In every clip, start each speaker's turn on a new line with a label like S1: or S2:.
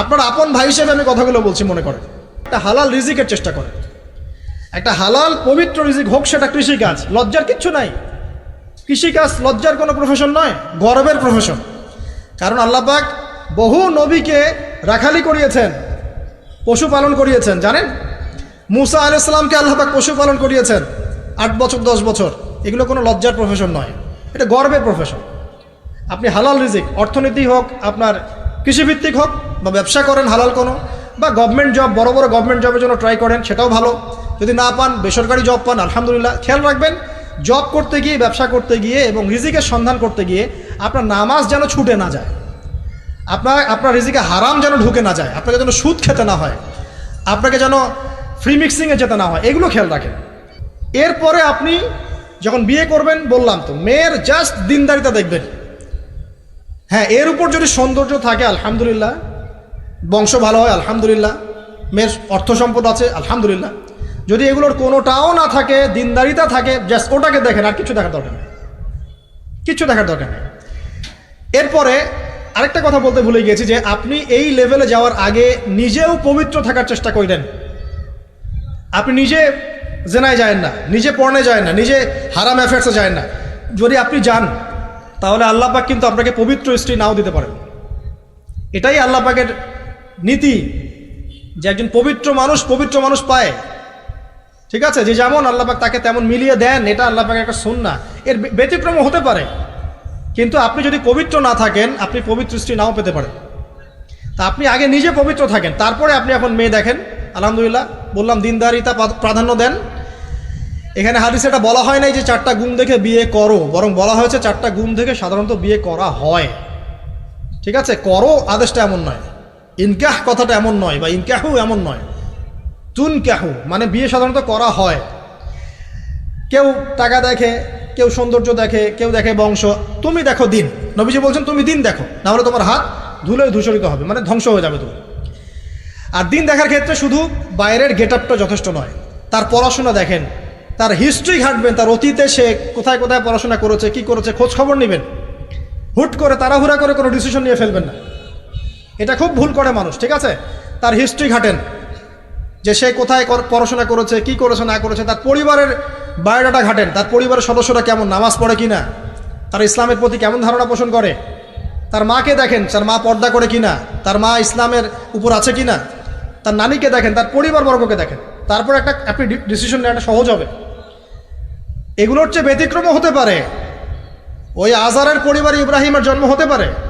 S1: আপনার আপন ভাই হিসেবে আমি কথাগুলো বলছি, মনে করেন। একটা হালাল রিজিকের চেষ্টা করেন। একটা হালাল পবিত্র রিজিক হোক, সেটা কৃষিকাজ। লজ্জার কিচ্ছু নাই। কৃষিকাজ লজ্জার কোনো প্রফেশন নয়, গর্বের প্রফেশন কারণ আল্লাপাক বহু নবীকে রাখালি করিয়েছেন, পশুপালন করিয়েছেন, জানেন? মুসা আলাইসালামকে আল্লাপাক পশুপালন করিয়েছেন, আট বছর, দশ বছর। এগুলো কোনো লজ্জার প্রফেশন নয়। এটা গর্বের প্রফেশন আপনি হালাল রিজিক, অর্থনীতি হোক, আপনার কৃষিভিত্তিক হোক বা ব্যবসা করেন হালাল কোনো, বা গভর্নমেন্ট জব বড় বড় গভর্নমেন্ট জবের জন্য ট্রাই করেন, সেটাও ভালো। যদি না পান, বেসরকারি জব পান, আলহামদুলিল্লাহ। খেয়াল রাখবেন জব করতে গিয়ে, ব্যবসা করতে গিয়ে এবং রিজিকের সন্ধান করতে গিয়ে আপনার নামাজ যেন ছুটে না যায়। আপনার আপনার রিজিকে হারাম যেন ঢুকে না যায়। আপনাকে যেন সুদ খেতে না হয়। আপনাকে যেন ফ্রি মিক্সিংয়ে যেতে না হয়। এগুলো খেয়াল রাখেন। এরপরে আপনি যখন বিয়ে করবেন, বললাম তো, মেয়ের জাস্ট দিনদারিতা দেখবেন। হ্যাঁ এর উপর যদি সৌন্দর্য থাকে, আলহামদুলিল্লাহ বংশ ভালো হয়, আলহামদুলিল্লাহ। মেয়ের অর্থ সম্পদ আছে, আলহামদুলিল্লাহ। যদি এগুলোর কোনোটাও না থাকে, দিনদারিতা থাকে, জাস্ট ওটাকে দেখেন, আর কিছু দেখার দরকার নেই। কিছু দেখার দরকার নেই। এরপরে আরেকটা কথা বলতে ভুলে গিয়েছি যে আপনি এই লেভেলে যাওয়ার আগে নিজেও পবিত্র থাকার চেষ্টা করেন আপনি নিজে জেনায় যায় না, নিজে পড়নে যায় না, নিজে হারাম অ্যাফেয়ার্সে যায় না। যদি আপনি যান, তাহলে আল্লাহ পাক কিন্তু আপনাকে পবিত্র স্ত্রী নাও দিতে পারেন। এটাই আল্লাহ পাকের নীতি যে একজন পবিত্র মানুষ পবিত্র মানুষ পায়। ঠিক আছে? যে যেমন আল্লাহ পাক তাকে তেমন মিলিয়ে দেন, এটা আল্লাহ পাকের একটা সুন্না এর ব্যতিক্রম হতে পারে। কিন্তু আপনি যদি পবিত্র না থাকেন, আপনি পবিত্র স্ত্রী নাও পেতে পারেন। তা আপনি আগে নিজে পবিত্র থাকেন, তারপরে আপনি এখন মেয়ে দেখেন। আলহামদুলিল্লাহ, বললাম দিনদারিতা প্রা- প্রাধান্য দেন। এখানে হাদিসে এটা বলা হয় নাই যে চারটা গুণ দেখে বিয়ে করো, বরং বলা হয়েছে চারটা গুণ দেখে সাধারণত বিয়ে করা হয়। ঠিক আছে? করো, আদেশটা এমন নয়। ইনকাহ কথাটা এমন নয় বা ইনকাহু এমন নয়। তুন কাহু মানে বিয়ে সাধারণত করা হয়। কেউ টাকা দেখে, কেউ সৌন্দর্য দেখে, কেউ দেখে বংশ। তুমি দেখো দিন। নবীজি বলছেন, তুমি দিন দেখো, নাহলে তোমার হাত ধুলে ধূসরিত হবে মানে ধ্বংস হয়ে যাবে তুমি। আর দিন দেখার ক্ষেত্রে শুধু বাইরের গেট আপটা যথেষ্ট নয়। তার পড়াশোনা দেখেন, তার হিস্ট্রি ঘাঁটবেন, তার অতীতে সে কোথায় কোথায় পড়াশোনা করেছে, কি করেছে, খোঁজ খবর নেবেন। হুট করে তাড়াহুড়া করে কোনো ডিসিশন নিয়ে ফেলবেন না। এটা খুব ভুল করে মানুষ, ঠিক আছে? তার হিস্ট্রি ঘাটেন। যে সে কোথায় পড়াশোনা করেছে, কি করেছে, না করেছে, তার পরিবারের বায়োডাটা ঘাটেন। তার পরিবারের সদস্যরা কেমন, নামাজ পড়ে কি না তার ইসলামের প্রতি কেমন ধারণা পোষণ করে? তার মাকে দেখেন, তার মা পর্দা করে কি না তার মা ইসলামের উপর আছে কি না তার নানিকে দেখেন, তার পরিবার পরিবারবর্গকে দেখেন। তারপর একটা, আপনি ডিসিশন নেওয়াটা সহজ হবে। এগুলোর চেয়ে ব্যতিক্রমও হতে পারে। ওই আজারের পরিবারে ইব্রাহিমের জন্ম হতে পারে।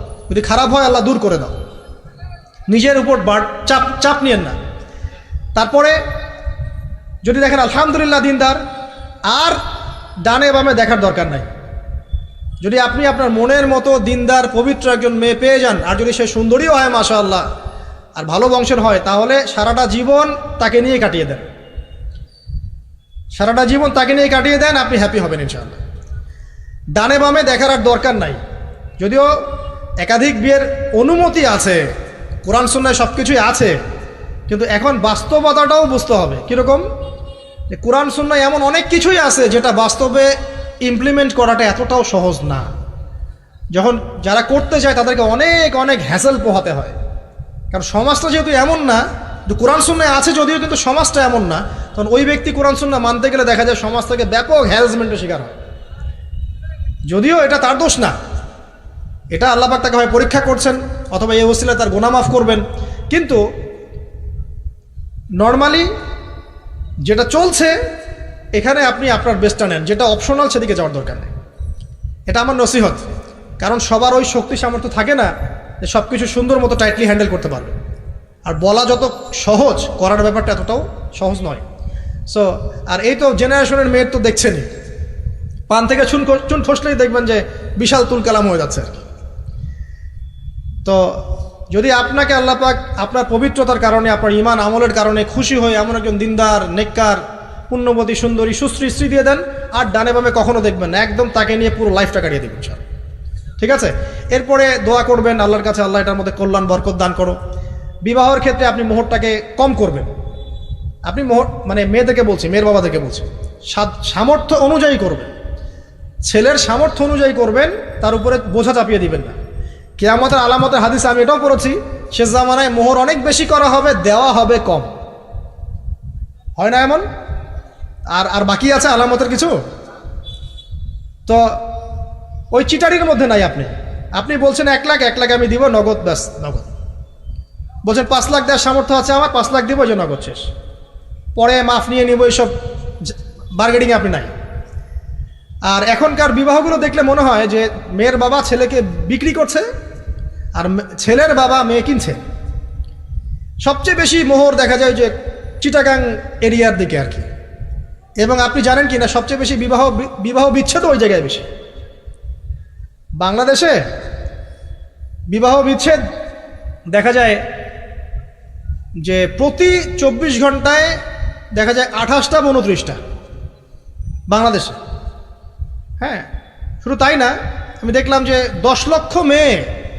S1: যদি খারাপ হয়, আল্লাহ দূর করে দাও। নিজের উপর চাপ চাপ নিয়েন না। তারপরে যদি দেখেন, আলহামদুলিল্লাহ দিনদার, আর ডানে বামে দেখার দরকার নাই। যদি আপনি আপনার মনের মতো দিনদার, পবিত্র একজন মেয়ে পেয়ে যান, আর যদি সে সুন্দরীও হয় মাশা আল্লাহ আর ভালো বংশের হয়, তাহলে সারাটা জীবন তাকে নিয়ে কাটিয়ে দেন। সারাটা জীবন তাকে নিয়ে কাটিয়ে দেন, আপনি হ্যাপি হবেন ইনশাআল্লাহ। ডানে বামে দেখার আর দরকার নাই। যদিও একাধিক বিয়ের অনুমতি আছে। কোরআন, সুন্নায় সব কিছুই আছে। কিন্তু এখন বাস্তবতাটাও বুঝতে হবে। কীরকম? কোরআন, সুন্নায় এমন অনেক কিছুই আছে যেটা বাস্তবে ইমপ্লিমেন্ট করাটা এতটাও সহজ না। যখন যারা করতে চায় তাদেরকে অনেক অনেক হ্যাসেল পোহাতে হয়। কারণ সমাজটা যেহেতু এমন না, যে কোরআন, সুন্নায় আছে যদিও কিন্তু সমাজটা এমন না, তখন ওই ব্যক্তি কোরআন, সুন্না মানতে গেলে দেখা যায় সমাজ থেকে ব্যাপক হ্যারাসমেন্টের শিকার হয়। যদিও এটা তার দোষ না। এটা আল্লাপাক তাকে হয় পরীক্ষা করছেন অথবা এই ওসিলায় তার গোনা মাফ করবেন কিন্তু নর্মালি যেটা চলছে এখানে আপনি আপনার বেস্টটা নেন যেটা অপশনাল সেদিকে যাওয়ার দরকার নেই এটা আমার নসিহত কারণ সবার ওই শক্তি সামর্থ্য থাকে না যে সব কিছু সুন্দর মতো টাইটলি হ্যান্ডেল করতে পারবে আর বলা যত সহজ করার ব্যাপারটা এতটাও সহজ নয় সো আর এই তো জেনারেশনের মেয়ের তো দেখছেনই পান থেকে চুন চুন খসলেই দেখবেন যে বিশাল তুল কালাম হয়ে যাচ্ছে আর কি তো যদি আপনাকে আল্লাহ পাক আপনার পবিত্রতার কারণে, আপনার ইমান আমলের কারণে খুশি হয়ে এমন একজন দিনদার, নেককার, পুণ্যবতী, সুন্দরী, সুশ্রী স্ত্রী দিয়ে দেন, আর ডানে বামে কখনো দেখবেন না, একদম তাকে নিয়ে পুরো লাইফটা কাটিয়ে দেবেন স্যার ঠিক আছে? এরপরে দোয়া করবেন, আল্লাহর কাছে আল্লাহ এটার মধ্যে কল্যাণ, বরকত দান করো। বিবাহের ক্ষেত্রে আপনি মোহরটাকে কম করবেন। আপনি মোহর মানে মেয়েদেরকে বলছি, মেয়ের বাবাদেরকে বলছি সামর্থ্য অনুযায়ী করবেন। ছেলের সামর্থ্য অনুযায়ী করবেন, তার উপরে বোঝা চাপিয়ে দিবেন না। কেয়ামতের আলামতের হাদিস আমি এটাও পড়েছি শেষ জামানায় মোহর অনেক বেশি করা হবে, দেওয়া হবে কম। হয় না এমন? আর আর বাকি আছে আলামতের কিছু? তো ওই চিটারির মধ্যে নাই আপনি। আপনি বলছেন এক লাখ এক লাখ আমি দিব, নগদ, ব্যাস, নগদ। বলছেন পাঁচ লাখ দেওয়ার সামর্থ্য আছে আমার, পাঁচ লাখ দিব যে নগদ শেষ। পরে মাফ নিয়ে নিব, এইসব বার্গেটিংয়ে আপনি নাই। আর এখনকার বিবাহগুলো দেখলে মনে হয় যে মেয়ের বাবা ছেলেকে বিক্রি করছে আর ছেলের বাবা মেয়ে কিনছে সবচেয়ে বেশি মোহর দেখা যায় যে চিটাগাং এরিয়ার দিকে আর কি। এবং আপনি জানেন কি না সবচেয়ে বেশি বিবাহ বিবাহ বিচ্ছেদ ওই জায়গায় বেশি। বাংলাদেশে বিবাহ বিচ্ছেদ দেখা যায় যে প্রতি চব্বিশ ঘন্টায় দেখা যায় আঠাশটা উনত্রিশটা। বাংলাদেশে। হ্যাঁ শুধু তাই না, আমি দেখলাম যে দশ লক্ষ মেয়ে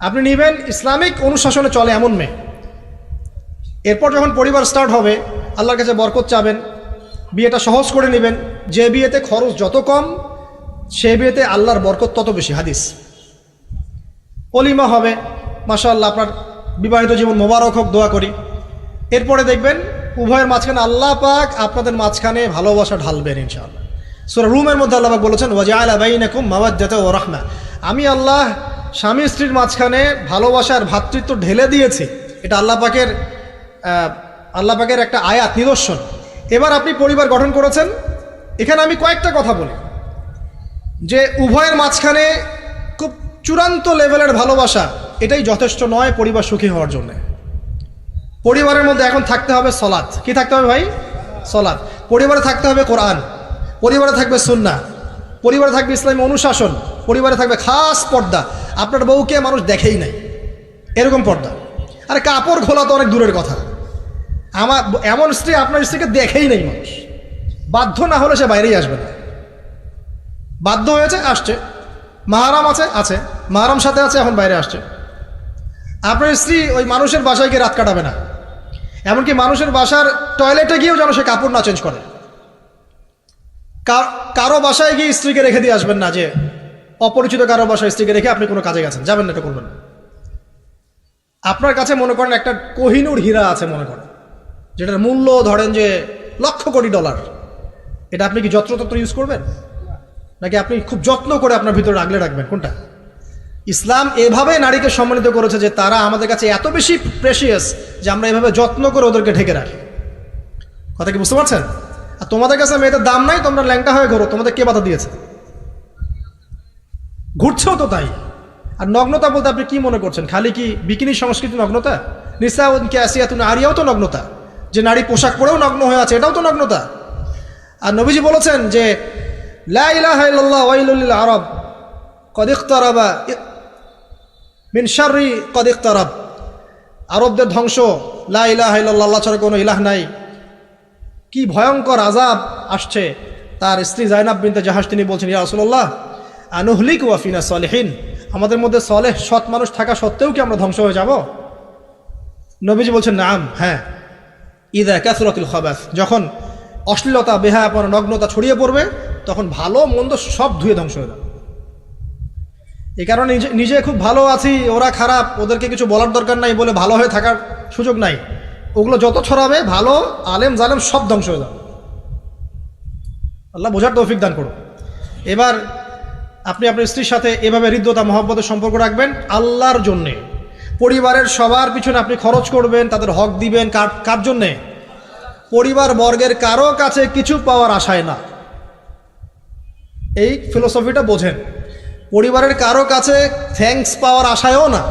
S1: আপনি নেবেন, ইসলামিক অনুশাসনে চলে এমন মেয়ে। এরপর যখন পরিবার স্টার্ট হবে, আল্লাহর কাছে বরকত চাবেন, বিয়েটা সহজ করে নেবেন, যে বিয়েতে খরচ যত কম, সে বিয়েতে আল্লাহর বরকত তত বেশি। হাদিস। অলিমা হবে, মাশাআল্লাহ, আপনার বিবাহিত জীবন মোবারক হোক, দোয়া করি। এরপরে দেখবেন, উভয়ের মাঝখানে আল্লাহ পাক আপনাদের মাঝখানে ভালোবাসা ঢালবেন, ইনশাআল্লাহ। সুরা রুমের মধ্যে আল্লাহ পাক বলেছেন ওয়াজা বাইনাকুম মাওয়াজ্জাতা ওয়া রাহমা। আমি আল্লাহ স্বামী স্ত্রীর মাঝখানে ভালোবাসার ভ্রাতৃত্ব ঢেলে দিয়েছে। এটা আল্লাহ পাকের আল্লাহ পাকের একটা আয়াত, নিদর্শন। এবার আপনি পরিবার গঠন করেছেন। এখানে আমি কয়েকটা কথা বলি। যে উভয়ের মাঝখানে খুব চূড়ান্ত লেভেলের ভালোবাসা, এটাই যথেষ্ট নয় পরিবার সুখী হওয়ার জন্য। পরিবারের মধ্যে এখন থাকতে হবে সলাৎ। কি থাকতে হবে ভাই? সলাৎ। পরিবারে থাকতে হবে কোরআন। পরিবারে থাকবে সুন্না পরিবারে থাকবে ইসলামী অনুশাসন। পরিবারে থাকবে খাস পর্দা। আপনার বউকে মানুষ দেখেই নাই। এরকম পর্দা। আর কাপড় খোলা তো অনেক দূরের কথা। আমার এমন স্ত্রী আপনার স্ত্রীকে দেখেই নেই মানুষ। বাধ্য না হলে সে বাইরেই আসবে না। বাধ্য হয়েছে, আসছে। মাহারাম আছে আছে। মাহারাম সাথে আছে, এখন বাইরে আসছে। আপনার স্ত্রী ওই মানুষের বাসায় গিয়ে রাত কাটাবে না। এমনকি মানুষের বাসার টয়লেটে গিয়েও যেন সে কাপড় না চেঞ্জ করে। কারও বাসায় গিয়ে স্ত্রীকে রেখে দিয়ে আসবেন না যে অপরিচিত কারও বাসায় স্ত্রীকে রেখে আপনি কোনো কাজে গেছেন? যাবেন না এটা করবেন না। আপনার কাছে মনে করেন একটা কোহিনুর হীরা আছে মনে করেন, যেটার মূল্য ধরেন যে লক্ষ কোটি ডলার। এটা আপনি কি যত্রতত্র ইউজ করবেন? নাকি আপনি খুব যত্ন করে আপনার ভিতরে আগলে রাখবেন? কোনটা? ইসলাম এভাবে নারীকে সম্মানিত করেছে যে তারা আমাদের কাছে এত বেশি প্রেশিয়াস যে আমরা এভাবে যত্ন করে ওদেরকে ঢেকে রাখি। কথা কি বুঝতে পারছেন? আর তোমাদের কাছে মেয়েদের দাম নাই, তোমরা ল্যাংটা হয়ে ঘোরো, তোমাদের কে বাধা দিয়েছে? ঘুরছেও তো তাই। আর নগ্নতা বলতে আপনি কি মনে করছেন? খালি কি বিকিনি সংস্কৃতি নগ্নতা? নিসা কে আসিয়া তুমি আরিয়াও তো নগ্নতা। যে নারী পোশাক পরেও নগ্ন হয়ে আছে, এটাও তো নগ্নতা। আর নবীজি বলেছেন যে আরব, কদ ইখতারাবা মিন শাররি কদ আরবদের ধ্বংস, লা ইলাহা আল্লাহ ছাড়া কোনো ইলাহ নাই। কি ভয়ঙ্কর আজাব আসছে। তার স্ত্রী জাইনাব বিনতে জাহাজ তিনি বলছেন, ইয়া রাসূলুল্লাহ আনুহলিক ওয়াফিনা সলেহীন। আমাদের মধ্যে সলেহ সৎ মানুষ থাকা সত্ত্বেও কি আমরা ধ্বংস হয়ে যাব? নবীজি বলছেন, নাম হ্যাঁ। ইদা ক্যাসুরাতুল খবাস, যখন অশ্লীলতা, বেহায়াপনা, নগ্নতা ছড়িয়ে পড়বে, তখন ভালো মন্দ সব ধুয়ে ধ্বংস হয়ে যাবে। এই কারণে নিজে খুব ভালো আছি, ওরা খারাপ, ওদেরকে কিছু বলার দরকার নাই বলে ভালো হয়ে থাকার সুযোগ নাই। ওগুলো যত ছড়াবে, ভালো, আলেম, জালেম সব ধ্বংস হয়ে যাবে। আল্লাহ বোঝার তৌফিক দান করুন। এবার আপনি আপনার স্ত্রীর সাথে এভাবে হৃদ্যতা, মহব্বতের সম্পর্ক রাখবেন আল্লাহর জন্যে। পরিবারের সবার পিছনে আপনি খরচ করবেন, তাদের হক দিবেন, কার কার জন্যে? পরিবার বর্গের কারও কাছে কিছু পাওয়ার আশায় না। এই ফিলোসফিটা বোঝেন। পরিবারের কারও কাছে থ্যাঙ্কস পাওয়ার আশায়ও না।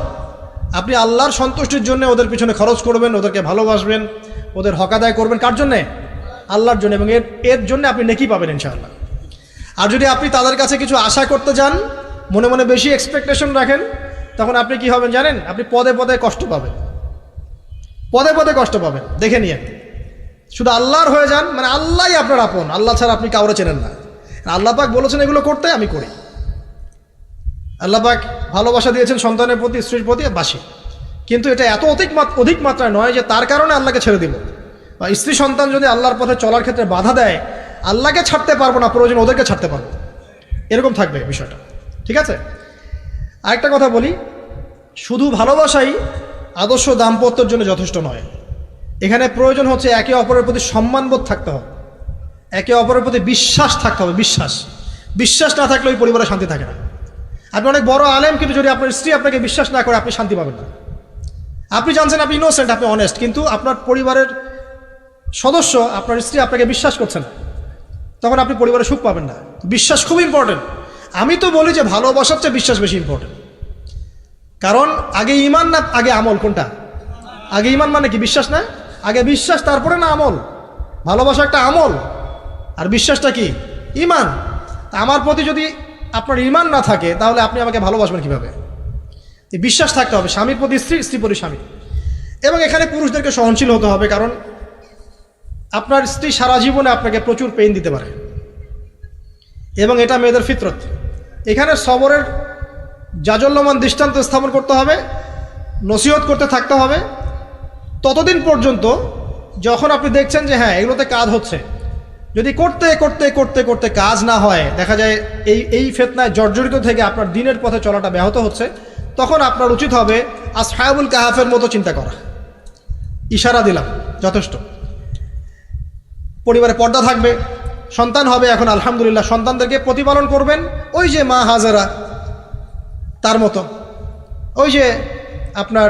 S1: আপনি আল্লাহর সন্তুষ্টির জন্য ওদের পিছনে খরচ করবেন, ওদেরকে ভালোবাসবেন, ওদের হক আদায় করবেন, কার জন্যে? আল্লাহর জন্য এবং এর এর জন্য আপনি নেকি পাবেন, ইনশাআল্লাহ। আর যদি আপনি তাদের কাছে কিছু আশা করতে যান, মনে মনে বেশি এক্সপেকটেশন রাখেন, তখন আপনি কি হবেন জানেন? আপনি পদে পদে কষ্ট পাবেন। পদে পদে কষ্ট পাবেন। দেখে নিয়ে শুধু আল্লাহর হয়ে যান মানে আল্লাহই আপনার আপন। আল্লাহ ছাড়া আপনি কাউরে চেনেন না। আল্লাহ পাক বলেছেন এগুলো করতে আমি করি। আল্লাহ পাক ভালোবাসা দিয়েছেন সন্তানের প্রতি, স্ত্রীর প্রতি বাসি। কিন্তু এটা এত অধিক অধিক মাত্রায় নয় যে তার কারণে আল্লাহকে ছেড়ে দিব বা স্ত্রী সন্তান যদি আল্লাহর পথে চলার ক্ষেত্রে বাধা দেয় আল্লাহকে ছাড়তে পারব না, প্রয়োজন ওদেরকে ছাড়তে পারব। এরকম থাকবে বিষয়টা। ঠিক আছে? আরেকটা কথা বলি, শুধু ভালোবাসাই আদর্শ দাম্পত্যর জন্য যথেষ্ট নয়। এখানে প্রয়োজন হচ্ছে একে অপরের প্রতি সম্মানবোধ থাকতে হবে। একে অপরের প্রতি বিশ্বাস থাকতে হবে, বিশ্বাস। বিশ্বাস না থাকলে ওই পরিবারে শান্তি থাকে না। আপনি অনেক বড় আলেম, কিন্তু যদি আপনার স্ত্রী আপনাকে বিশ্বাস না করে, আপনি শান্তি পাবেন না। আপনি জানছেন আপনি ইনোসেন্ট আপনি অনেস্ট কিন্তু আপনার পরিবারের সদস্য, আপনার স্ত্রী আপনাকে বিশ্বাস করছে না। তখন আপনি পরিবারে সুখ পাবেন না। বিশ্বাস খুব ইম্পর্টেন্ট আমি তো বলি যে ভালোবাসার চেয়ে বিশ্বাস বেশি ইম্পর্টেন্ট কারণ আগে ইমান না, আগে আমল কোনটা? আগে ইমান মানে কি? বিশ্বাস না? আগে বিশ্বাস, তারপরে না আমল? ভালোবাসা একটা আমল। আর বিশ্বাসটা কি? ইমান। আমার প্রতি যদি আপনার ইমান না থাকে, তাহলে আপনি আমাকে ভালোবাসবেন কীভাবে? বিশ্বাস থাকতে হবে। স্বামীর প্রতি স্ত্রী স্ত্রী প্রতি স্বামী। এবং এখানে পুরুষদেরকে সহনশীল হতে হবে, কারণ আপনার স্ত্রী সারা জীবনে আপনাকে প্রচুর পেইন দিতে পারে। এবং এটা মেয়েদের ফিতরত। এখানে সবরের জাজল্যমান দৃষ্টান্ত স্থাপন করতে হবে, নসিহত করতে থাকতে হবে। ততদিন পর্যন্ত যখন আপনি দেখছেন যে হ্যাঁ এগুলোতে কাজ হচ্ছে, যদি করতে করতে করতে করতে কাজ না হয়, দেখা যায় এই এই ফেতনায় জর্জরিত থেকে আপনার দিনের পথে চলাটা ব্যাহত হচ্ছে, তখন আপনার উচিত হবে আসহাবুল কাহাফের মতো চিন্তা করা। ইশারা দিলাম, যথেষ্ট। পরিবারে পর্দা থাকবে, সন্তান হবে এখন আলহামদুলিল্লাহ, সন্তানদেরকে প্রতিপালন করবেন, ওই যে মা হাজারা, তার মতো। ওই যে আপনার,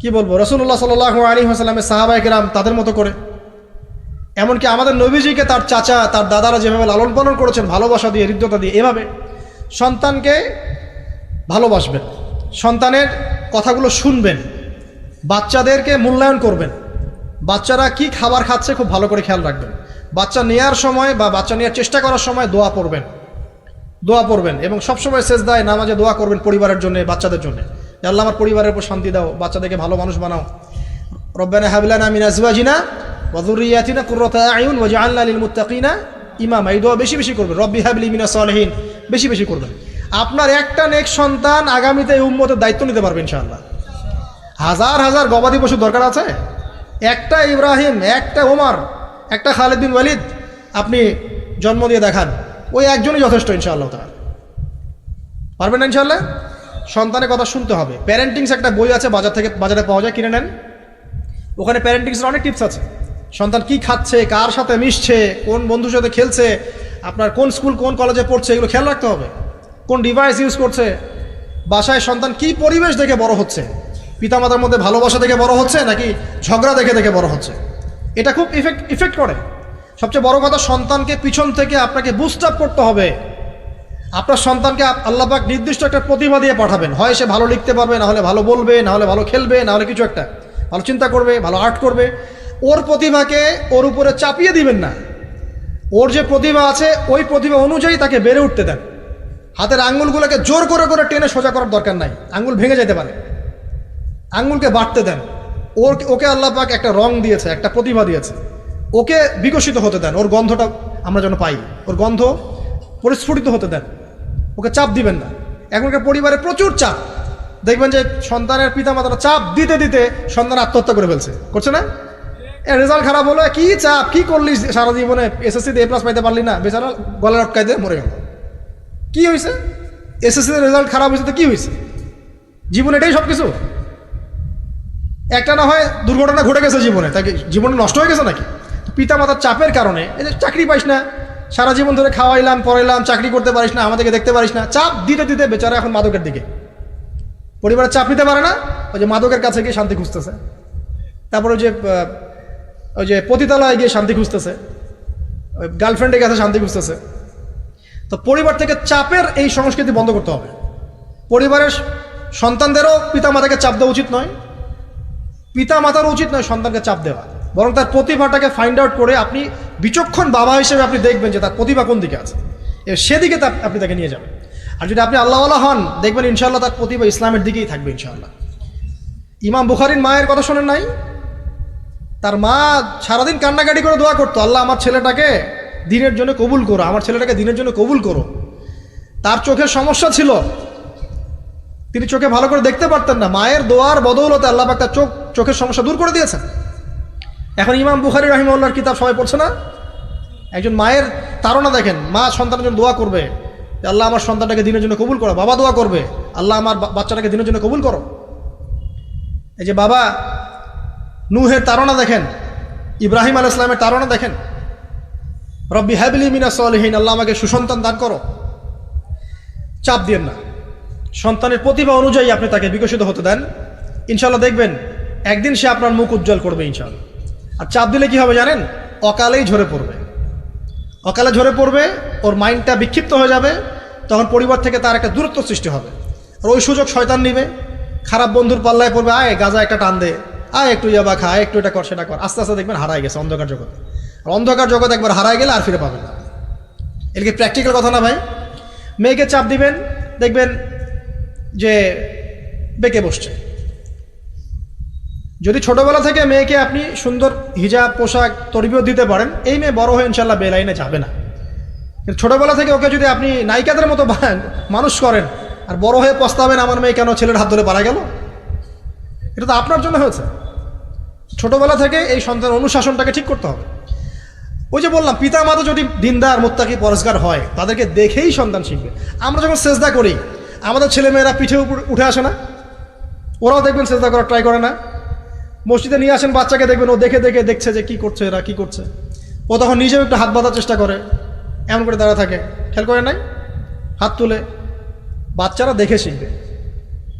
S1: কি বলব রসুল্লাহ সাল আলী হাসালামের সাহাবাহিকেরাম তাদের মতো করে। এমনকি আমাদের নবীজিকে তার চাচা, তার দাদারা যেভাবে লালন পালন করেছেন, ভালোবাসা দিয়ে, হৃদ্যতা দিয়ে, এভাবে সন্তানকে ভালোবাসবেন, সন্তানের কথাগুলো শুনবেন, বাচ্চাদেরকে মূল্যায়ন করবেন। বাচ্চারা কি খাবার খাচ্ছে খুব ভালো করে খেয়াল রাখবেন। বাচ্চা নেওয়ার সময় বা বাচ্চা নেওয়ার চেষ্টা করার সময় দোয়া পড়বেন। দোয়া পড়বেন এবং সবসময় শেষ দায় নামাজে দোয়া করবেন পরিবারের জন্য, বাচ্চাদের জন্য। আল্লাহ আমার পরিবারের উপর শান্তি দাও, বাচ্চাদেরকে ভালো মানুষ বানাও। রব্বানা হাবিলানা মিন আজওয়াজিনা ওয়া যুররিয়াতিনা কুররাতা আয়ুন ওয়াজআলনা লিল মুত্তাকিনা ইমামা। এই দোয়া বেশি বেশি করবেন। রব্বি হাবলি মিনাস সালিহিন। বেশি বেশি করবেন। আপনার একটা নেক সন্তান আগামীতে এই উম্মতের দায়িত্ব নিতে পারবে ইনশাআল্লাহ। হাজার হাজার গবাদি পশুর দরকার আছে? একটা ইব্রাহিম, একটা ওমর, একটা খালিদ বিন ওয়ালিদ আপনি জন্ম দিয়ে দেখান। ওই একজনই যথেষ্ট ইনশাআল্লাহ তার পারবেন না ইনশাআল্লাহ? সন্তানের কথা শুনতে হবে। প্যারেন্টিংস একটা বই আছে, বাজার থেকে, বাজারে পাওয়া যায়, কিনে নেন। ওখানে প্যারেন্টিংসের অনেক টিপস আছে। সন্তান কি খাচ্ছে, কার সাথে মিশছে, কোন বন্ধুর সাথে খেলছে, আপনার কোন স্কুল, কোন কলেজে পড়ছে, এগুলো খেয়াল রাখতে হবে। কোন ডিভাইস ইউজ করছে, বাসায় সন্তান কি পরিবেশ দেখে বড় হচ্ছে। পিতামাতার মধ্যে ভালোবাসা দেখে বড় হচ্ছে নাকি ঝগড়া দেখে দেখে বড় হচ্ছে? এটা খুব ইফেক্ট ইফেক্ট করে। সবচেয়ে বড় কথা, সন্তানকে পিছন থেকে আপনাকে বুস্ট আপ করতে হবে। আপনার সন্তানকে আল্লাহবাক নির্দিষ্ট একটা প্রতিভা দিয়ে পাঠাবেন। হয় সে ভালো লিখতে পারবে, না হলে ভালো বলবে, না হলে ভালো খেলবে, না হলে কিছু একটা। ভালো চিন্তা করবে, ভালো আর্ট করবে। ওর প্রতিভাকে ওর উপরে চাপিয়ে দিবেন না। ওর যে প্রতিভা আছে, ওই প্রতিভা অনুযায়ী তাকে বেড়ে উঠতে দেন। হাতের আঙ্গুলগুলোকে জোর করে করে টেনে সোজা করার দরকার নাই। আঙ্গুল ভেঙে যেতে পারে। আঙ্গুলকে বাড়তে দেন। ওর ওকে আল্লাহ পাক একটা রং দিয়েছে, একটা প্রতিভা দিয়েছে। ওকে বিকশিত হতে দেন, ওর গন্ধটা আমরা যেন পাই। ওর গন্ধ পরিস্ফুটিত হতে দেন। ওকে চাপ দিবেন না। এখনকার পরিবারে প্রচুর চাপ। দেখবেন যে সন্তানের পিতামাতারা চাপ দিতে দিতে সন্তান আত্মহত্যা করে ফেলছে। করছে না? রেজাল্ট খারাপ হলো কি চাপ? কি করলি সারা জীবনে এসএসসিতে এ প্লাস পাইতে পারলি না। বেচারা গলা লটকাই দিয়ে মরে গেল। কি হয়েছে এসএসসিতে রেজাল্ট খারাপ হয়েছে তো কি হয়েছে জীবন এটাই সব কিছু একটা না হয় দুর্ঘটনা ঘটে গেছে জীবনে, তাকে জীবনে নষ্ট হয়ে গেছে নাকি? পিতা মাতার চাপের কারণে, এই যে চাকরি পাইস না, সারা জীবন ধরে খাওয়াইলাম, পড়াইলাম, চাকরি করতে পারিস না, আমাদেরকে দেখতে পারিস না, চাপ দিতে দিতে বেচারা এখন মাদকের দিকে। পরিবারের চাপ নিতে পারে না, ওই যে মাদকের কাছে গিয়ে শান্তি খুঁজতেছে। তারপরে ওই যে ওই যে পতিতালয়ে গিয়ে শান্তি খুঁজতেছে, ওই গার্লফ্রেন্ডের কাছে শান্তি খুঁজতেছে। তো পরিবার থেকে চাপের এই সংস্কৃতি বন্ধ করতে হবে। পরিবারের সন্তানদেরও পিতা মাতাকে চাপ দেওয়া উচিত নয় পিতা মাতার উচিত নয় সন্তানকে চাপ দেওয়া। বরং তার প্রতিভাটাকে ফাইন্ড আউট করে আপনি বিচক্ষণ বাবা হিসেবে আপনি দেখবেন যে তার প্রতিভা কোন দিকে আছে। সেদিকে আপনি তাকে নিয়ে যাবেন। আর যদি আপনি আল্লাহওয়ালা হন, দেখবেন ইনশাল্লাহ তার প্রতিভা ইসলামের দিকেই থাকবে ইনশাল্লাহ ইমাম বুখারির মায়ের কথা শোনেন নাই? তার মা সারাদিন কান্নাকাটি করে দোয়া করতো, আল্লাহ, আমার ছেলেটাকে দিনের জন্য কবুল করো, আমার ছেলেটাকে দিনের জন্য কবুল করো। তার চোখের সমস্যা ছিল। তিনি চোখে ভালো করে দেখতে পারতেন না। মায়ের দোয়ার বদৌলতে আল্লাহ পাক তার চোখ, চোখের সমস্যা দূর করে দিয়েছেন। এখন ইমাম বুখারি রাহিমউল্লাহর কিতাব সবাই পড়ছে না? একজন মায়ের তারা দেখেন, মা সন্তানের জন্য দোয়া করবে আল্লাহ আমার সন্তানটাকে দিনের জন্য কবুল করো, বাবা দোয়া করবে, আল্লাহ আমার বাচ্চাটাকে দিনের জন্য কবুল করো। এই যে বাবা নুহের তারা দেখেন, ইব্রাহিম আল ইসলামের তারা দেখেন, রব্বি হ্যাবিলি মিনা সলহীন, আল্লাহ আমাকে সুসন্তান দান করো। চাপ দিয়েন না। সন্তানের প্রতিভা অনুযায়ী আপনি তাকে বিকশিত হতে দেন। ইনশাল্লাহ দেখবেন, একদিন সে আপনার মুখ উজ্জ্বল করবে ইনশাল্লাহ আর চাপ দিলে কি হবে জানেন? অকালেই ঝরে পড়বে। অকালে ঝরে পড়বে, ওর মাইন্ডটা বিক্ষিপ্ত হয়ে যাবে, তখন পরিবার থেকে তার একটা দূরত্ব সৃষ্টি হবে। আর ওই সুযোগ শয়তান নিবে। খারাপ বন্ধুর পাল্লায় পড়বে, আয় গাজা একটা টান দে। আয়, একটু ইয়াবা খা একটু এটা কর, সেটা কর। আস্তে আস্তে দেখবেন হারায় গেছে অন্ধকার জগতে আর অন্ধকার জগৎ একবার হারায় গেলে আর ফিরে পাবেন না। এর কি প্র্যাকটিক্যাল কথা না ভাই। মেয়েকে চাপ দিবেন, দেখবেন যে বেঁকে বসছে। যদি ছোটবেলা থেকে মেয়েকে আপনি সুন্দর হিজাব, পোশাক তরবিও দিতে পারেন, এই মেয়ে বড় হয়ে ইনশাল্লাহ বেলাইনে যাবে না। কিন্তু ছোটবেলা থেকে ওকে যদি আপনি নায়িকাদের মতো মানুষ করেন, আর বড় হয়ে পস্তাবেন আমার মেয়ে কেন ছেলের হাত ধরে পারা গেল? এটা তো আপনার জন্য হয়েছে। ছোটোবেলা থেকে এই সন্তান অনুশাসনটাকে ঠিক করতে হবে। ওই যে বললাম পিতা মাতা যদি দিনদার, মোত্তাকি পরিষ্কার হয়, তাদেরকে দেখেই সন্তান শিখবে। আমরা যখন সেজদা করি আমাদের ছেলেমেয়েরা পিঠে উঠে আসে না। ওরাও দেখবেন সেজদা করার ট্রাই করে না। মসজিদে নিয়ে আসেন বাচ্চাকে, দেখবেন ও দেখে দেখে দেখছে যে কি করছে, এরা কি করছে। ও তখন নিজেও একটু হাত বাঁধার চেষ্টা করে, এমন করে দাঁড়া থাকে। খেয়াল করে নাই? হাত তুলে। বাচ্চারা দেখে শিখবে।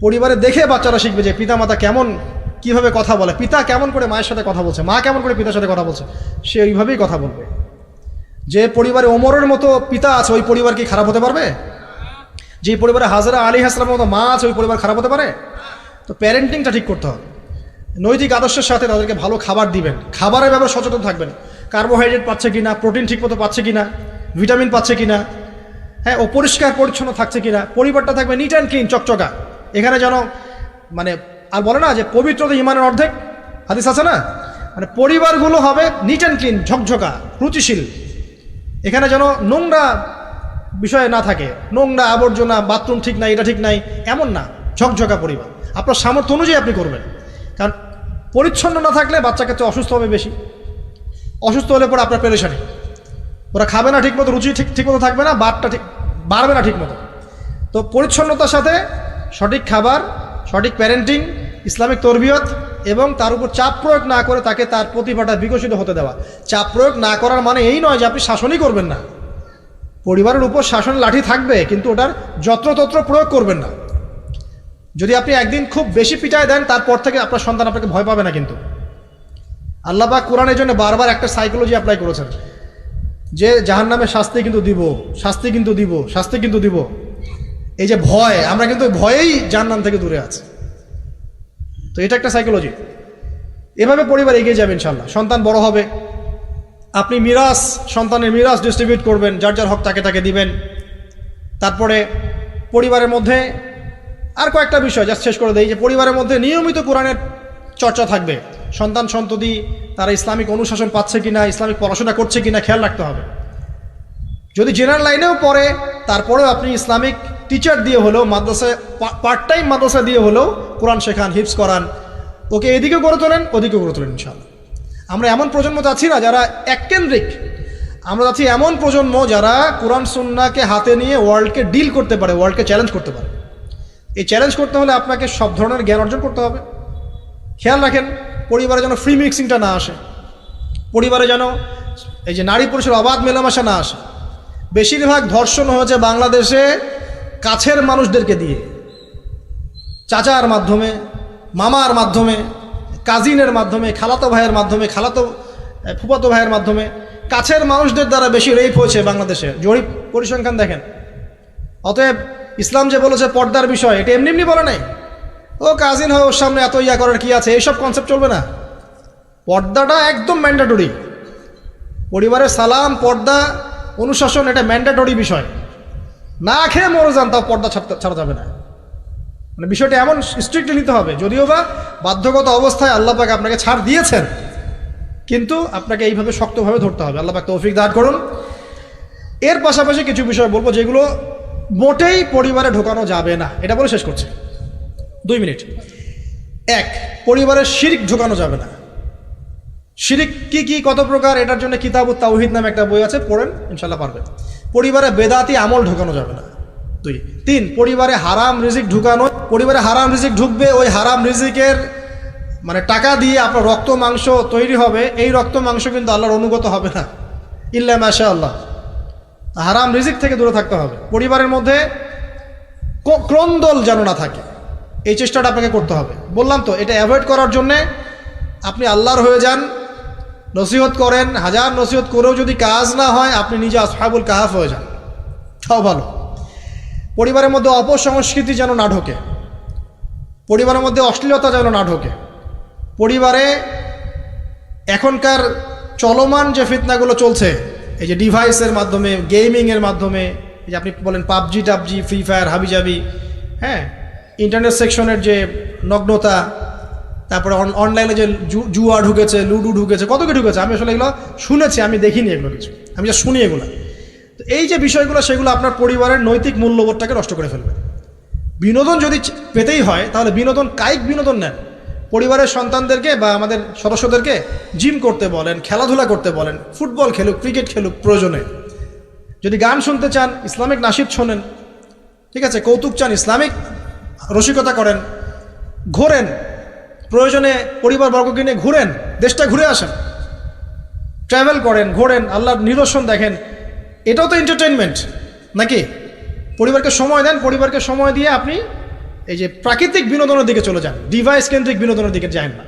S1: পরিবারে দেখে বাচ্চারা শিখবে যে পিতা মাতা কেমন, কীভাবে কথা বলে। পিতা কেমন করে মায়ের সাথে কথা বলছে, মা কেমন করে পিতার সাথে কথা বলছে, সে ওইভাবেই কথা বলবে। যে পরিবারে ওমরের মতো পিতা আছে, ওই পরিবার কি খারাপ হতে পারবে? যে পরিবারে হাজরা আলী হাসলামের মতো মা আছে, ওই পরিবার খারাপ হতে পারে? তো প্যারেন্টিংটা ঠিক করতে হবে। নৈতিক আদর্শের সাথে তাদেরকে ভালো খাবার দিবেন। খাবারের ব্যাপারে সচেতন থাকবেন। কার্বোহাইড্রেট পাচ্ছে কি না প্রোটিন ঠিকমতো পাচ্ছে কি না ভিটামিন পাচ্ছে কি না হ্যাঁ ও পরিষ্কার পরিচ্ছন্ন থাকছে কিনা, পরিবারটা থাকবে নিট অ্যান্ড ক্লিন চকচকা। এখানে যেন মানে আর বলে না যে পবিত্রতা ইমানের অর্ধেক, হাদিস আছে না? মানে পরিবারগুলো হবে নিট অ্যান্ড ক্লিন ঝকঝকা, রুচিশীল। এখানে যেন নোংরা বিষয় না থাকে। নোংরা আবর্জনা, বাথরুম ঠিক নাই, এটা ঠিক নাই, এমন না। ঝকঝকা পরিবার। আপনার সামর্থ্য অনুযায়ী আপনি করবেন। কারণ পরিচ্ছন্ন না থাকলে বাচ্চা তো অসুস্থ হবে বেশি। অসুস্থ হলে পরে আপনার পেরেশানি। ওরা খাবে না ঠিকমতো, রুচি ঠিক ঠিকমতো থাকবে না বারটা ঠিক বাড়বে না ঠিকমতো। তো পরিচ্ছন্নতার সাথে সঠিক খাবার, সঠিক প্যারেন্টিং ইসলামিক তরবিয়ত এবং তার উপর চাপ প্রয়োগ না করে তাকে তার প্রতিভাটা বিকশিত হতে দেওয়া। চাপ প্রয়োগ না করার মানে এই নয় যে আপনি শাসনই করবেন না। পরিবারের উপর শাসন লাঠি থাকবে, কিন্তু ওটার যত্রতত্র প্রয়োগ করবেন না। যদি আপনি একদিন খুব বেশি পিটায় দেন, তারপর থেকে আপনার সন্তান আপনাকে ভয় পাবে না কিন্তু। আল্লাহ পাক কোরআনের জন্য বারবার একটা সাইকোলজি অ্যাপ্লাই করেছেন, যে জাহান নামে শাস্তি কিন্তু দিব, শাস্তি কিন্তু দিব, শাস্তি কিন্তু দিব। এই যে ভয়, আমরা কিন্তু ভয়েই জাহান্নাম থেকে দূরে আছি। তো এটা একটা সাইকোলজি এভাবে পরিবার এগিয়ে যাবে ইনশাল্লাহ সন্তান বড় হবে আপনি মিরাস সন্তানের মিরাস ডিস্ট্রিবিউট করবেন, যার যার হক তাকে তাকে দিবেন। তারপরে পরিবারের মধ্যে আর কয়েকটা বিষয় যা শেষ করে দেয় যে পরিবারের মধ্যে নিয়মিত কোরআনের চর্চা থাকবে। সন্তান, সন্ততি, তারা ইসলামিক অনুশাসন পাচ্ছে কিনা, ইসলামিক পড়াশোনা করছে কিনা, খেয়াল রাখতে হবে। যদি জেনারেল লাইনেও পড়ে, তারপরেও আপনি ইসলামিক টিচার দিয়ে হলেও, মাদ্রাসায় পার্ট টাইম মাদ্রাসা দিয়ে হলেও কোরআন শেখান হিপস করান। ওকে এদিকেও করে তোলেন, ওদিকেও করে তোলেন, ইনশাআল্লাহ। আমরা এমন প্রজন্ম চাচ্ছি না যারা এককেন্দ্রিক। আমরা চাচ্ছি এমন প্রজন্ম যারা কোরআন সুন্নাকে হাতে নিয়ে ওয়ার্ল্ডকে ডিল করতে পারে, ওয়ার্ল্ডকে চ্যালেঞ্জ করতে পারে। এই চ্যালেঞ্জ করতে হলে আপনাকে সব ধরনের জ্ঞান অর্জন করতে হবে। খেয়াল রাখেন, পরিবারে যেন ফ্রি মিক্সিংটা না আসে। পরিবারে যেন এই যে নারী পুরুষের অবাধ মেলামেশা না আসে। বেশিরভাগ ধর্ষণ হয়েছে বাংলাদেশে কাছের মানুষদেরকে দিয়ে। চাচার মাধ্যমে, মামার মাধ্যমে কাজিনের মাধ্যমে, খালাতো ভাইয়ের মাধ্যমে, খালাতো ফুপাতো ভাইয়ের মাধ্যমে, কাছের মানুষদের দ্বারা বেশি রেপ হয়েছে বাংলাদেশে। জরিপ পরিসংখ্যান দেখেন। অতএব ইসলাম যে বলেছে পর্দার বিষয়, এটা এমনি এমনি বলে নাই। ও কাজিন হয় ওর সামনে এত ইয়া করার কি আছে? এইসব কনসেপ্ট চলবে না। পর্দাটা একদম ম্যান্ডেটরি পরিবারের সালাম, পর্দা, অনুশাসন, এটা ম্যান্ডেটরি বিষয়। না খেয়ে মরে যান, তাও পর্দা ছাড়া যাবে না। মানে বিষয়টা এমন স্ট্রিক্টলি নিতে হবে, যদিও বা বাধ্যগত অবস্থায় আল্লাহ পাক আপনাকে ছাড় দিয়েছেন, কিন্তু আপনাকে এইভাবে শক্তভাবে ধরতে হবে। আল্লাহ পাক তৌফিক দাঁড় করুন। এর পাশাপাশি কিছু বিষয় বলব যেগুলো মোটেই পরিবারে ঢোকানো যাবে না। এটা বলে শেষ করছি। দুই মিনিট। এক পরিবারের শিরিক ঢোকানো যাবে না। শিরিক কি কি, কত প্রকার, এটার জন্য কিতাব তাওহিদ নামে একটা বই আছে, পড়েন ইনশাল্লাহ পারবেন। পরিবারে বেদাতি আমল ঢোকানো যাবে না। দুই তিন, পরিবারে হারাম রিজিক ঢুকানো। পরিবারে হারাম রিজিক ঢুকবে, ওই হারাম রিজিকের মানে টাকা দিয়ে আপনার রক্ত মাংস তৈরি হবে। এই রক্ত মাংস কিন্তু আল্লাহর অনুগত হবে না। ইল্লা মাশা আল্লাহ হারাম রিজিক থেকে দূরে থাকতে হবে। পরিবারের মধ্যে ক্রন্দল যেন না থাকে। এই চেষ্টাটা আপনাকে করতে হবে। বললাম তো, এটা অ্যাভয়েড করার জন্যে আপনি আল্লাহর হয়ে যান, নসিহত করেন। হাজার নসিহত করেও যদি কাজ না হয়, আপনি নিজে আসহাবুল কাহাফ হয়ে যান। তাও ভালো। পরিবারের মধ্যে অপসংস্কৃতি যেন না ঢোকে। পরিবারের মধ্যে অশ্লীলতা যেন না ঢোকে। পরিবারে এখনকার চলমান যে ফিতনাগুলো চলছে, এই যে ডিভাইসের মাধ্যমে, গেমিংয়ের মাধ্যমে, এই যে আপনি বলেন পাবজি, টাবজি, ফ্রি ফায়ার, হাবিজাবি হ্যাঁ ইন্টারনেট সেকশনের যে নগ্নতা, তারপরে অন- অনলাইনে যে জুয়া ঢুকেছে, লুডু ঢুকেছে, কত কি ঢুকেছে, আমি আসলে এগুলো শুনেছি, আমি দেখিনি এগুলো কিছু। আমি যা শুনি এগুলো। তো এই যে বিষয়গুলো, সেগুলো আপনার পরিবারের নৈতিক মূল্যবোধটাকে নষ্ট করে ফেলবে। বিনোদন যদি পেতেই হয়, তাহলে বিনোদন, কায়িক বিনোদন নেন। পরিবারের সন্তানদেরকে বা আমাদের সদস্যদেরকে জিম করতে বলেন, খেলাধুলা করতে বলেন, ফুটবল খেলুক, ক্রিকেট খেলুক, প্রয়োজনে। যদি গান শুনতে চান, ইসলামিক নাসিদ শোনেন, ঠিক আছে, কৌতুক চান, ইসলামিক রসিকতা করেন, ঘোরেন, প্রয়োজনে পরিবারবর্গকে নিয়ে ঘুরেন, দেশটা ঘুরে আসেন, ট্রাভেল করেন, ঘোরেন, আল্লাহর নিদর্শন দেখেন এটাও তো এন্টারটেনমেন্ট নাকি? পরিবারকে সময় দেন, পরিবারকে সময় দিয়ে আপনি এই যে প্রাকৃতিক বিনোদনের দিকে চলে যান ডিভাইস কেন্দ্রিক বিনোদনের দিকে যান না।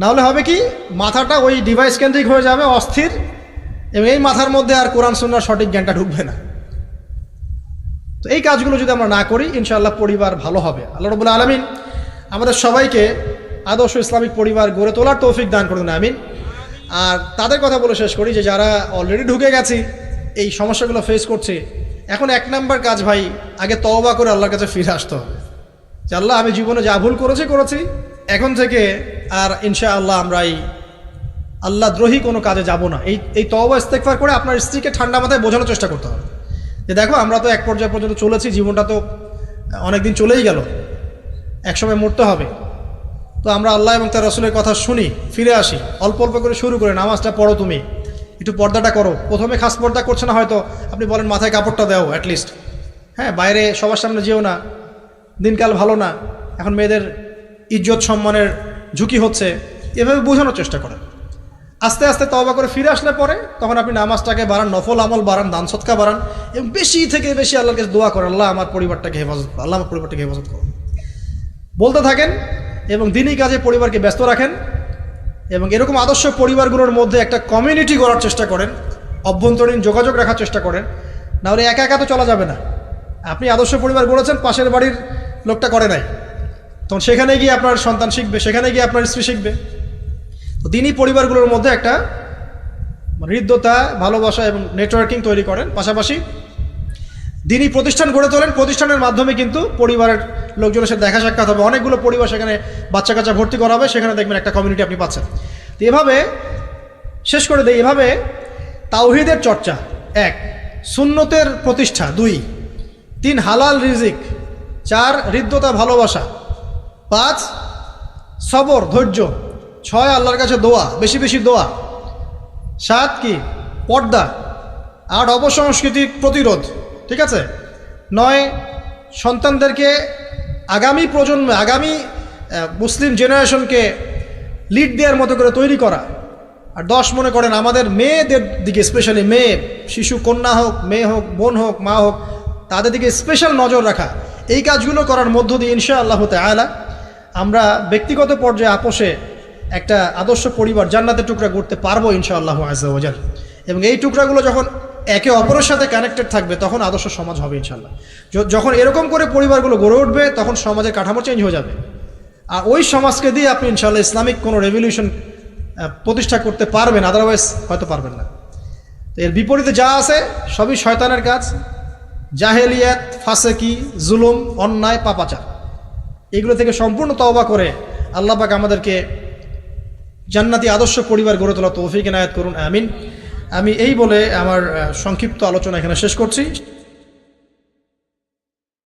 S1: নাহলে হবে কি, মাথাটা ওই ডিভাইস কেন্দ্রিক হয়ে যাবে, অস্থির, এবং এই মাথার মধ্যে আর কোরআন, সুন্নার সঠিক জ্ঞানটা ঢুকবে না। তো এই কাজগুলো যদি আমরা না করি, ইনশাআল্লাহ পরিবার ভালো হবে। আল্লাহ রবুল্লা আলমিন আমাদের সবাইকে আদর্শ ইসলামিক পরিবার গড়ে তোলার তৌফিক দান করুন, আমিন। আর তাদের কথা বলে শেষ করি যে যারা অলরেডি ঢুকে গেছি এই সমস্যাগুলো ফেস করছে। এখন এক নাম্বার কাজ ভাই, আগে তওবা করে আল্লাহর কাছে ফিরে আসতে হবে। যে আল্লাহ, আমি জীবনে যা ভুল করেছি করেছি। এখন থেকে আর ইনশা আল্লাহ আমরা এই আল্লাহ দ্রোহী কোনো কাজে যাব না। এই এই তওবা ইস্তেকফার করে আপনার স্ত্রীকে ঠান্ডা মাথায় বোঝানোর চেষ্টা করতে হবে। যে দেখো, আমরা তো এক পর্যায় পর্যন্ত চলেছি, জীবনটা তো অনেক দিন চলেই গেল। একসময় মরতে হবে। তো আমরা আল্লাহ এবং তার রসুলের কথা শুনি, ফিরে আসি। অল্প অল্প করে শুরু করে, নামাজটা পড়ো তুমি। একটু পর্দাটা করো। প্রথমে খাস পর্দা করছে না হয়তো। আপনি বলেন মাথায় কাপড়টা দাও অ্যাটলিস্ট হ্যাঁ বাইরে সবার সামনে যেও না। দিনকাল ভালো না। এখন মেয়েদের ইজ্জত সম্মানের ঝুঁকি হচ্ছে। এভাবে বোঝানোর চেষ্টা করেন। আস্তে আস্তে তবা করে ফিরে আসলে পরে তখন আপনি নামাজটাকে বাড়ান, নফল আমল বাড়ান, দান সৎকা বাড়ান এবং বেশি থেকে বেশি আল্লাহর কাছে দোয়া করেন, আল্লাহ আমার পরিবারটাকে হেফাজত আল্লাহ আমার পরিবারটাকে হেফাজত করো বলতে থাকেন এবং দিনই কাজে পরিবারকে ব্যস্ত রাখেন। এবং এরকম আদর্শ পরিবারগুলোর মধ্যে একটা কমিউনিটি গড়ার চেষ্টা করেন, অভ্যন্তরীণ যোগাযোগ রাখার চেষ্টা করেন নাহলে একা একা তো চলা যাবে না। আপনি আদর্শ পরিবার গড়েছেন পাশের বাড়ির লোকটা করে নাই। তখন সেখানে গিয়ে আপনার সন্তান শিখবে, সেখানে গিয়ে আপনার স্ত্রী শিখবে। তো দিনই পরিবারগুলোর মধ্যে একটা হৃদ্যতা, ভালোবাসা এবং নেটওয়ার্কিং তৈরি করেন। পাশাপাশি দিনই প্রতিষ্ঠান গড়ে তোলেন। প্রতিষ্ঠানের মাধ্যমে কিন্তু পরিবারের লোকজনের সাথে দেখা সাক্ষাৎ হবে, অনেকগুলো পরিবার সেখানে বাচ্চা কাচ্চা ভর্তি করা হবে, সেখানে দেখবেন একটা কমিউনিটি আপনি পাচ্ছেন। তো এভাবে, শেষ করে দেয় এভাবে তাওহিদের চর্চা, এক, সুন্নতের প্রতিষ্ঠা, দুই, তিন, হালাল রিজিক, চার, হৃদ্যতা, ভালোবাসা, পাঁচ, সবর, ধৈর্য, ছয়, আল্লাহর কাছে দোয়া, বেশি বেশি দোয়া, সাত কি? পর্দা, আট, অপসংস্কৃতির প্রতিরোধ, ঠিক আছে? নয়, সন্তানদেরকে আগামী প্রজন্মে, আগামী মুসলিম জেনারেশনকে লিড দেওয়ার মতো করে তৈরি করা। আর দশ মনে করেন, আমাদের মেয়েদের দিকে স্পেশালি মেয়ে, শিশু, কন্যা হোক, মেয়ে হোক, বোন হোক, মা হোক, তাদের দিকে স্পেশাল নজর রাখা। এই কাজগুলো করার মধ্য দিয়ে ইনশা আল্লাহ তালা আমরা ব্যক্তিগত পর্যায়ে আপোষে একটা আদর্শ পরিবার জান্নাতের টুকরা করতে পারব ইনশা আল্লাহ আজাল এবং এই টুকরাগুলো যখন একে অপরের সাথে কানেক্টেড থাকবে, তখন আদর্শ সমাজ হবে ইনশাল্লাহ যখন এরকম করে পরিবারগুলো গড়ে উঠবে, তখন সমাজের কাঠামো চেঞ্জ হয়ে যাবে। আর ওই সমাজকে দিয়ে আপনি ইনশাল্লাহ ইসলামিক কোনো রেভলিউশন প্রতিষ্ঠা করতে পারবেন আদারওয়াইজ হয়তো পারবেন না। এর বিপরীতে যা আছে, সবই শয়তানের কাজ। জাহেলিয়াত, ফাসেকি, জুলুম, অন্যায়, পাপাচার। এগুলো থেকে সম্পূর্ণ তওবা করে আল্লাহ পাক আমাদেরকে জান্নাতি আদর্শ পরিবার গড়ে তোলা তৌফিক এনায়াত করুন, আমিন। আমি এই বলে আমার সংক্ষিপ্ত আলোচনা এখানে শেষ করছি।